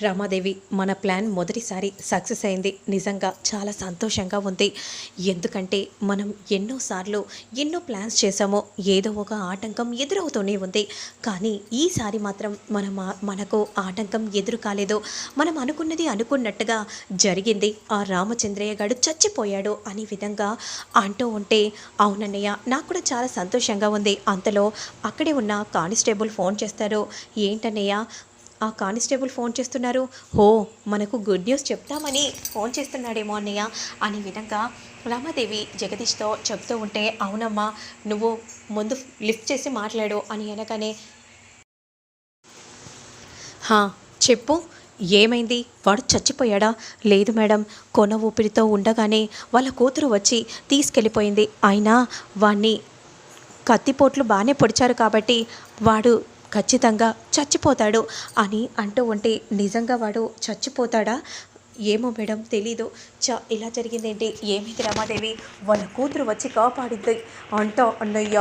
రమాదేవి మన ప్లాన్ మొదటిసారి సక్సెస్ అయింది. నిజంగా చాలా సంతోషంగా ఉంది. ఎందుకంటే మనం ఎన్నోసార్లు ఎన్నో ప్లాన్స్ చేసామో ఏదో ఒక ఆటంకం ఎదురవుతూనే ఉంది. కానీ ఈసారి మాత్రం మనం మనకు ఆటంకం ఎదురు కాలేదు. మనం అనుకున్నది అనుకున్నట్టుగా జరిగింది. ఆ రామచంద్రయ్య గారు చచ్చిపోయాడు అనే విధంగా అంటూ ఉంటే అవునన్నయ్య నాకు కూడా చాలా సంతోషంగా ఉంది. అంతలో అక్కడే ఉన్న కానిస్టేబుల్ ఫోన్ చేస్తారు. ఏంటన్నయ్య ఆ కానిస్టేబుల్ ఫోన్ చేస్తున్నారు. హో మనకు గుడ్ న్యూస్ చెప్తామని ఫోన్ చేస్తున్నాడేమో అన్నయ్య. అనే విధంగా రామాదేవి జగదీష్తో చెప్తూ ఉంటే అవునమ్మా నువ్వు ముందు లిఫ్ట్ చేసి మాట్లాడు అని అనగానే హా చెప్పు ఏమైంది? వాడు చచ్చిపోయాడా? లేదు మేడం కొన ఊపిరితో ఉండగానే వాళ్ళ కూతురు వచ్చి తీసుకెళ్ళిపోయింది. అయినా వాణ్ణి కత్తిపోట్లు బాగానే పొడిచారు కాబట్టి వాడు ఖచ్చితంగా చచ్చిపోతాడు అని అంటూ ఉంటే నిజంగా వాడు చచ్చిపోతాడా? ఏమో మేడం తెలీదు. చ ఇలా జరిగిందేంటి? ఏమిటి రమాదేవి? వాళ్ళ కూతురు వచ్చి కాపాడింది. అంటా అన్నయ్య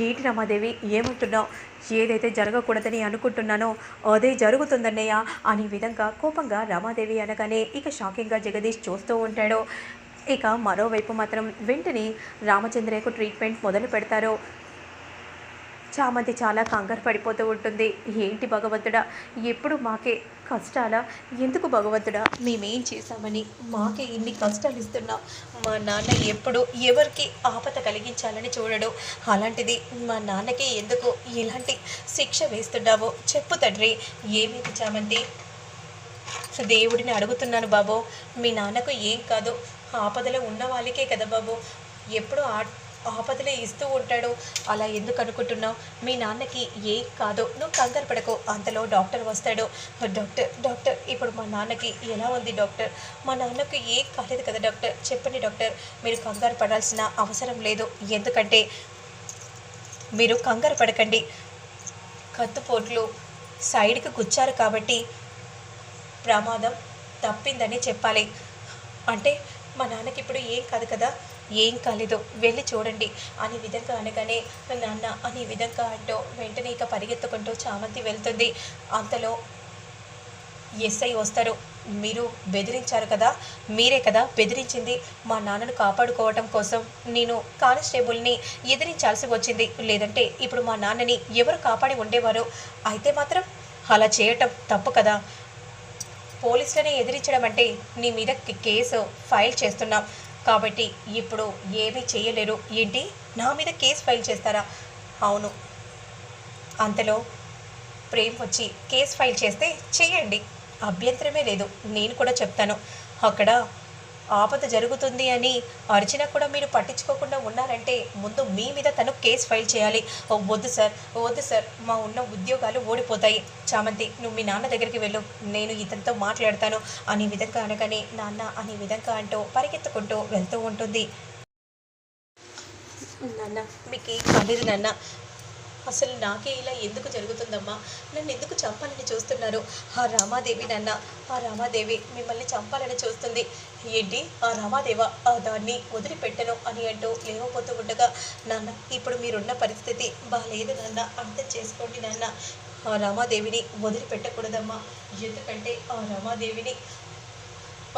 ఏంటి రమాదేవి? ఏమంటున్నావు? ఏదైతే జరగకూడదని అనుకుంటున్నానో అదే జరుగుతుందన్నయ్య అనే విధంగా కోపంగా రమాదేవి అనగానే ఇక షాకింగ్గా జగదీష్ చూస్తూ ఉంటాడు. ఇక మరోవైపు మాత్రం వెంటనే రామచంద్రయ్యకు ట్రీట్మెంట్ మొదలు పెడతారు చామంతి చాలా కంగారు పడిపోతూ ఉంటుంది. ఏంటి భగవంతుడా? ఎప్పుడు మాకే కష్టాలా? ఎందుకు భగవంతుడా? మేమేం చేశామని మాకే ఇన్ని కష్టాలు ఇస్తున్నాం. మా నాన్న ఎప్పుడు ఎవరికి ఆపద కలిగించాలని చూడడు. అలాంటిది మా నాన్నకి ఎందుకు ఇలాంటి శిక్ష వేస్తున్నావో చెప్పు తండ్రి. ఏమిటి చామంతి? దేవుడిని అడుగుతున్నాను బాబు. మీ నాన్నకు ఏం కాదు. ఆపదలో ఉన్న వాళ్ళకే కదా బాబు. ఎప్పుడు ఆ ఆపదలే ఇస్తూ ఉంటాడు. అలా ఎందుకు అనుకుంటున్నావు? మీ నాన్నకి ఏం కాదు నువ్వు కంగారు పడకు. అంతలో డాక్టర్ వస్తాడు. డాక్టర్ డాక్టర్ ఇప్పుడు మా నాన్నకి ఎలా ఉంది డాక్టర్? మా నాన్నకు ఏం కాలేదు కదా డాక్టర్? చెప్పండి డాక్టర్. మీరు కంగారు పడాల్సిన అవసరం లేదు. ఎందుకంటే మీరు కంగారు పడకండి. కత్తుపోట్లు సైడ్కి గుచ్చారు కాబట్టి ప్రమాదం తప్పిందని చెప్పాలి. అంటే మా నాన్నకి ఇప్పుడు ఏం కాదు కదా? ఏం కాలేదు వెళ్ళి చూడండి అనే విధంగా అనగానే నాన్న అనే విధంగా అంటూ వెంటనే ఇక పరిగెత్తుకుంటూ చామంతి వెళ్తుంది. అంతలో ఎస్ఐ వస్తారు. మీరు బెదిరించారు కదా? మీరే కదా బెదిరించింది? మా నాన్నను కాపాడుకోవటం కోసం నేను కానిస్టేబుల్ని ఎదిరించాల్సి వచ్చింది. లేదంటే ఇప్పుడు మా నాన్నని ఎవరు కాపాడి ఉండేవారు? అయితే మాత్రం అలా చేయటం తప్పు కదా? పోలీసులనే ఎదిరించడం అంటే నీ మీద కేసు ఫైల్ చేస్తున్నాం. కాబట్టి ఇప్పుడు ఏమీ చేయలేరు. ఏంటి? నా మీద కేసు ఫైల్ చేస్తారా? అవును. అంతలో ప్రేమ్ వచ్చి కేసు ఫైల్ చేస్తే చేయండి. అభ్యంతరమే లేదు. నేను కూడా చెప్తాను. అక్కడ ఆపద జరుగుతుంది అని అర్చన కూడా మీరు పట్టించుకోకుండా ఉన్నారంటే ముందు మీ మీద తను కేసు ఫైల్ చేయాలి. వద్దు సార్ వద్దు సార్ మా ఉన్న ఉద్యోగాలు ఓడిపోతాయి. చామంతి నువ్వు మీ నాన్న దగ్గరికి వెళ్ళు. నేను ఇతనితో మాట్లాడతాను. అనే విధంగా అనగానే నాన్న అనే విధంగా అంటూ పరిగెత్తుకుంటూ వెళ్తూ ఉంటుంది. నాన్న. మీకు ఏం కాలేదు నాన్న? అసలు నాకే ఇలా ఎందుకు జరుగుతుందమ్మా? నన్ను ఎందుకు చంపాలని చూస్తున్నారు? ఆ రామాదేవి నాన్న ఆ రామాదేవి మిమ్మల్ని చంపాలని చూస్తుంది. ఏంటి? ఆ రామాదేవ ఆ దాన్ని వదిలిపెట్టను అని అంటూ లేవపోతూ ఉండగా నాన్న ఇప్పుడు మీరున్న పరిస్థితి బాగాలేదు నాన్న అర్థం చేసుకోండి నాన్న. ఆ రామాదేవిని వదిలిపెట్టకూడదమ్మా. ఎందుకంటే ఆ రామాదేవిని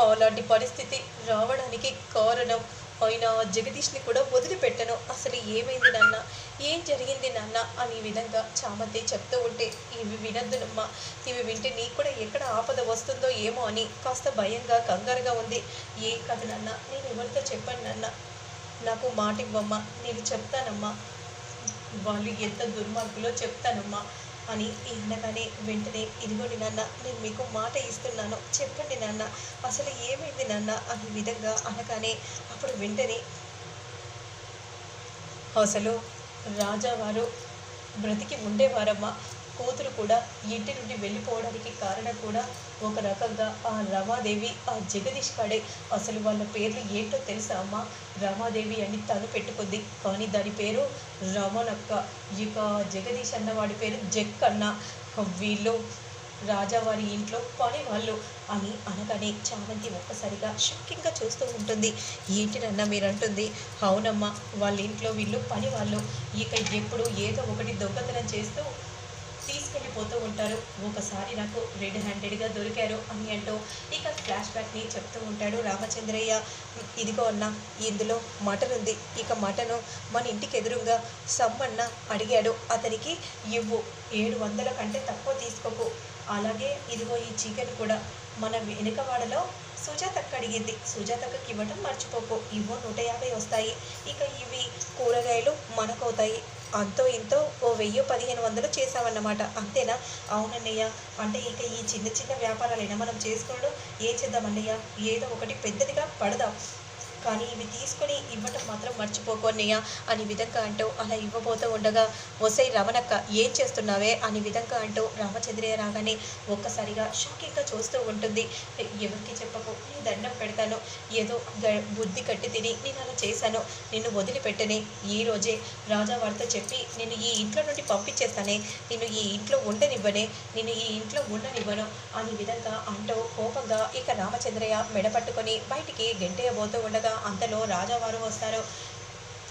అలాంటి పరిస్థితి రావడానికి కారణం అయినా జగదీష్ని కూడా వదిలిపెట్టను. అసలు ఏమైంది నాన్న? ఏం జరిగింది నాన్న? అని విధంగా చామంతి చెప్తూ ఉంటే ఇవి వినద్దునమ్మా. ఇవి వింటే నీకు కూడా ఎక్కడ ఆపద వస్తుందో ఏమో అని కాస్త భయంగా కంగారుగా ఉంది. ఏం కాదు నాన్న? నేను ఎవరితో చెప్పాను నాన్న? నాకు మాట ఇవ్వమ్మా. నేను చెప్తానమ్మా. వాళ్ళు ఎంత దుర్మార్గులో చెప్తానమ్మా. అని అనగానే వెంటనే ఇదిగోండి నాన్న నేను మీకు మాట ఇస్తున్నాను. చెప్పండి నాన్న అసలు ఏమైంది నాన్న? అనే విధంగా అనగానే అప్పుడు వెంటనే అసలు రాజావారు బ్రతికి ఉండేవారమ్మా. కూతురు కూడా ఇంటి నుండి వెళ్ళిపోవడానికి కారణం కూడా ఒక రకంగా ఆ రమాదేవి ఆ జగదీష్ కాడే అసలు వాళ్ళ పేర్లు ఏంటో తెలుసా అమ్మా? రమాదేవి అని తను పెట్టుకుంది. కానీ దాని పేరు రమణక్క ఇక జగదీష్ అన్న వాడి పేరు జక్ అన్న వీళ్ళు రాజావారి ఇంట్లో పని వాళ్ళు అని అనగానే చామంతి ఒక్కసారిగా షాకింగ్గా చూస్తూ ఉంటుంది. ఏంటినన్న మీరు అంటుంది అవునమ్మా వాళ్ళ ఇంట్లో వీళ్ళు పని వాళ్ళు ఇక ఎప్పుడు ఏదో ఒకటి దొంగతనం చేస్తూ తీసుకెళ్ళిపోతూ ఉంటారు. ఒకసారి నాకు రెడ్ హ్యాండెడ్గా దొరికారు అని అంటూ ఇక ఫ్లాష్ బ్యాక్ని చెప్తూ ఉంటాడు రామచంద్రయ్య. ఇదిగో అన్న ఇందులో మటన్ ఉంది. ఇక మటను మన ఇంటికి ఎదురుగా సమ్మన్న అడిగాడు. అతనికి ఇవ్వు ఏడు వందల కంటే తక్కువ తీసుకోకు. అలాగే ఇదిగో ఈ చికెన్ కూడా. మన వెనుకవాడలో సుజాతక్క అడిగింది. సుజాతక్కకి ఇవ్వడం మర్చిపోకు. ఇవో నూట యాభై వస్తాయి. ఇక ఇవి కూరగాయలు మనకవుతాయి. అంతో ఇంతో ఓ వెయ్యి పదిహేను వందలు చేసామన్నమాట అంతేనా? అవునన్నయ్య. అంటే ఇక ఈ చిన్న చిన్న వ్యాపారాలైనా మనం చేసుకోవడం ఏం చేద్దామన్నయ్య? ఏదో ఒకటి పెద్దదిగా పడదాం. కానీ ఇవి తీసుకొని ఇవ్వటం మాత్రం మర్చిపోకోనియా అని విధంగా అంటూ అలా ఇవ్వబోతూ ఉండగా ఒసై రమణక్క ఏం చేస్తున్నావే? అని విధంగా అంటూ రామచంద్రయ్య రాగానే ఒక్కసారిగా షాకింగ్గా చూస్తూ ఉంటుంది. ఎవరికి చెప్పకు నీ దండం పెడతాను. ఏదో బుద్ధి కట్టి తిని నేను అలా చేశాను. నిన్ను వదిలిపెట్టనే. ఈ రోజే రాజా వారితో చెప్పి నేను ఈ ఇంట్లో నుండి పంపించేస్తానే. నిన్ను ఈ ఇంట్లో ఉండనివ్వనే. నేను ఈ ఇంట్లో ఉండనివ్వను. అని విధంగా అంటూ కోపంగా ఇక రామచంద్రయ్య మెడపట్టుకొని బయటికి గెంటేయబోతూ ఉండగా అంతలో రాజావారు వస్తారు.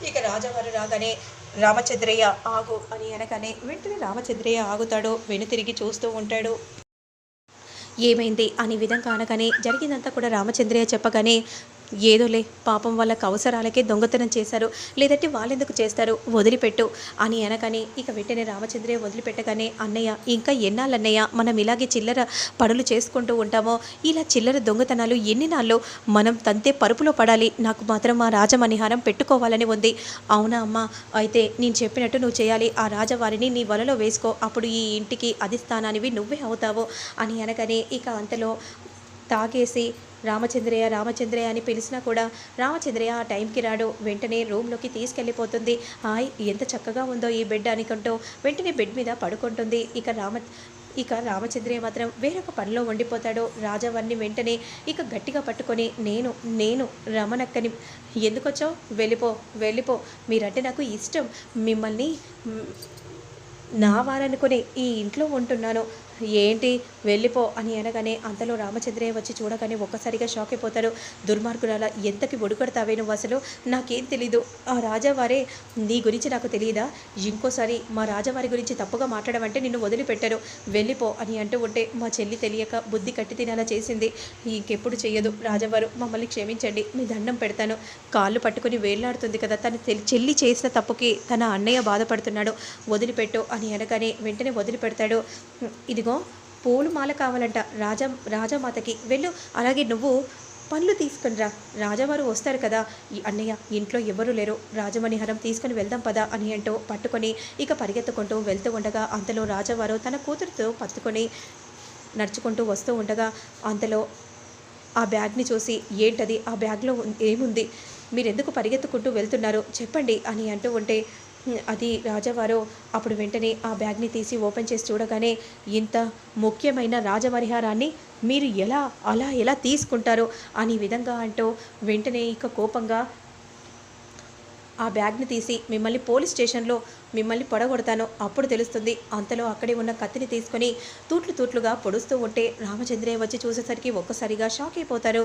ఇక రాజావారు రాగానే రామచంద్రయ్య ఆగు అని అనగానే వెంటనే రామచంద్రయ్య ఆగుతాడు. వెనుతిరిగి చూస్తూ ఉంటాడు. ఏమైంది? అని విధంగా అనగానే జరిగిందంతా కూడా రామచంద్రయ్య చెప్పగానే ఏదోలే పాపం వాళ్ళకి అవసరాలకే దొంగతనం చేశారు. లేదంటే వాళ్ళెందుకు చేస్తారు? వదిలిపెట్టు. అని అనగానే ఇక వెంటనే రామచంద్రే వదిలిపెట్టగానే అన్నయ్య ఇంకా ఎన్నాళ్ళన్నయ్య? మనం ఇలాగే చిల్లర పనులు చేసుకుంటూ ఉంటామో? ఇలా చిల్లర దొంగతనాలు ఎన్ని నాళ్ళు? మనం తంతే పరుపులో పడాలి. నాకు మాత్రం ఆ రాజమణిహారం పెట్టుకోవాలని ఉంది. అవునా అమ్మా అయితే నేను చెప్పినట్టు నువ్వు చేయాలి. ఆ రాజవారిని నీ వలలో వేసుకో. అప్పుడు ఈ ఇంటికి అధిష్టానానివి నువ్వే అవుతావు. అని అనగానే ఇక అంతలో తాగేసి రామచంద్రయ్య రామచంద్రయ్య అని పిలిచినా కూడా రామచంద్రయ్య ఆ టైంకి రాడు. వెంటనే రూమ్లోకి తీసుకెళ్ళిపోతుంది. హాయ్ ఎంత చక్కగా ఉందో ఈ బెడ్ అనుకుంటూ వెంటనే బెడ్ మీద పడుకుంటుంది. ఇక రామ ఇక రామచంద్రయ్య మాత్రం వేరొక పనిలో ఉండిపోతాడు. రాజావారిని వెంటనే ఇక గట్టిగా పట్టుకొని నేను నేను రమణక్కని ఎందుకొచ్చావు? వెళ్ళిపో వెళ్ళిపో. మీరంటే నాకు ఇష్టం. మిమ్మల్ని నా వారనుకునే ఈ ఇంట్లో ఉంటున్నాను. ఏంటి? వెళ్ళిపో అని అనగానే అంతలో రామచంద్రయ్య వచ్చి చూడగానే ఒక్కసారిగా షాక్ అయిపోతారు దుర్మార్గురాల ఎంతకి ఒడుకడతావే నువ్వు అసలు? నాకేం తెలీదు. ఆ రాజావారే నీ గురించి నాకు తెలియదా ఇంకోసారి మా రాజావారి గురించి తప్పుగా మాట్లాడమంటే నిన్ను వదిలిపెట్టారు. వెళ్ళిపో అని అంటూ ఉంటే మా చెల్లి తెలియక బుద్ధి కట్టి తినేలా చేసింది. ఇంకెప్పుడు చెయ్యదు రాజావారు మమ్మల్ని క్షమించండి మీ దండం పెడతాను. కాళ్ళు పట్టుకుని వేళ్ళాడుతుంది కదా తన చెల్లి చేసిన తప్పుకి తన అన్నయ్య బాధపడుతున్నాడు. వదిలిపెట్టు అని అనగానే వెంటనే వదిలిపెడతాడు. ఇది ఇదిగో పూలు మాల కావాలంట రాజా రాజామాతకి. వెళ్ళు అలాగే నువ్వు పళ్ళు తీసుకుని రా. రాజావారు వస్తారు కదా. ఈ అన్నయ్య ఇంట్లో ఎవరూ లేరు. రాజమణిహారం తీసుకుని వెళ్దాం పదా అని అంటూ పట్టుకొని ఇక పరిగెత్తుకుంటూ వెళ్తూ ఉండగా అంతలో రాజావారు తన కూతురుతో పట్టుకొని నడుచుకుంటూ వస్తూ ఉండగా అంతలో ఆ బ్యాగ్ని చూసి ఏంటది? ఆ బ్యాగ్లో ఏముంది? మీరు ఎందుకు పరిగెత్తుకుంటూ వెళ్తున్నారు? చెప్పండి అని అంటూ ఉంటే అది రాజావారు అప్పుడు వెంటనే ఆ బ్యాగ్ని తీసి ఓపెన్ చేసి చూడగానే ఇంత ముఖ్యమైన రాజపరిహారాన్ని మీరు ఎలా అలా ఎలా తీసుకుంటారో? అని విధంగా అంటూ వెంటనే ఇక కోపంగా ఆ బ్యాగ్ని తీసి మిమ్మల్ని పోలీస్ స్టేషన్లో మిమ్మల్ని పొడగొడతాను అప్పుడు తెలుస్తుంది. అంతలో అక్కడే ఉన్న కత్తిని తీసుకొని తూట్లు తూట్లుగా పొడుస్తూ ఉంటే రామచంద్రయ్య వచ్చి చూసేసరికి ఒక్కసారిగా షాక్ అయిపోతారు.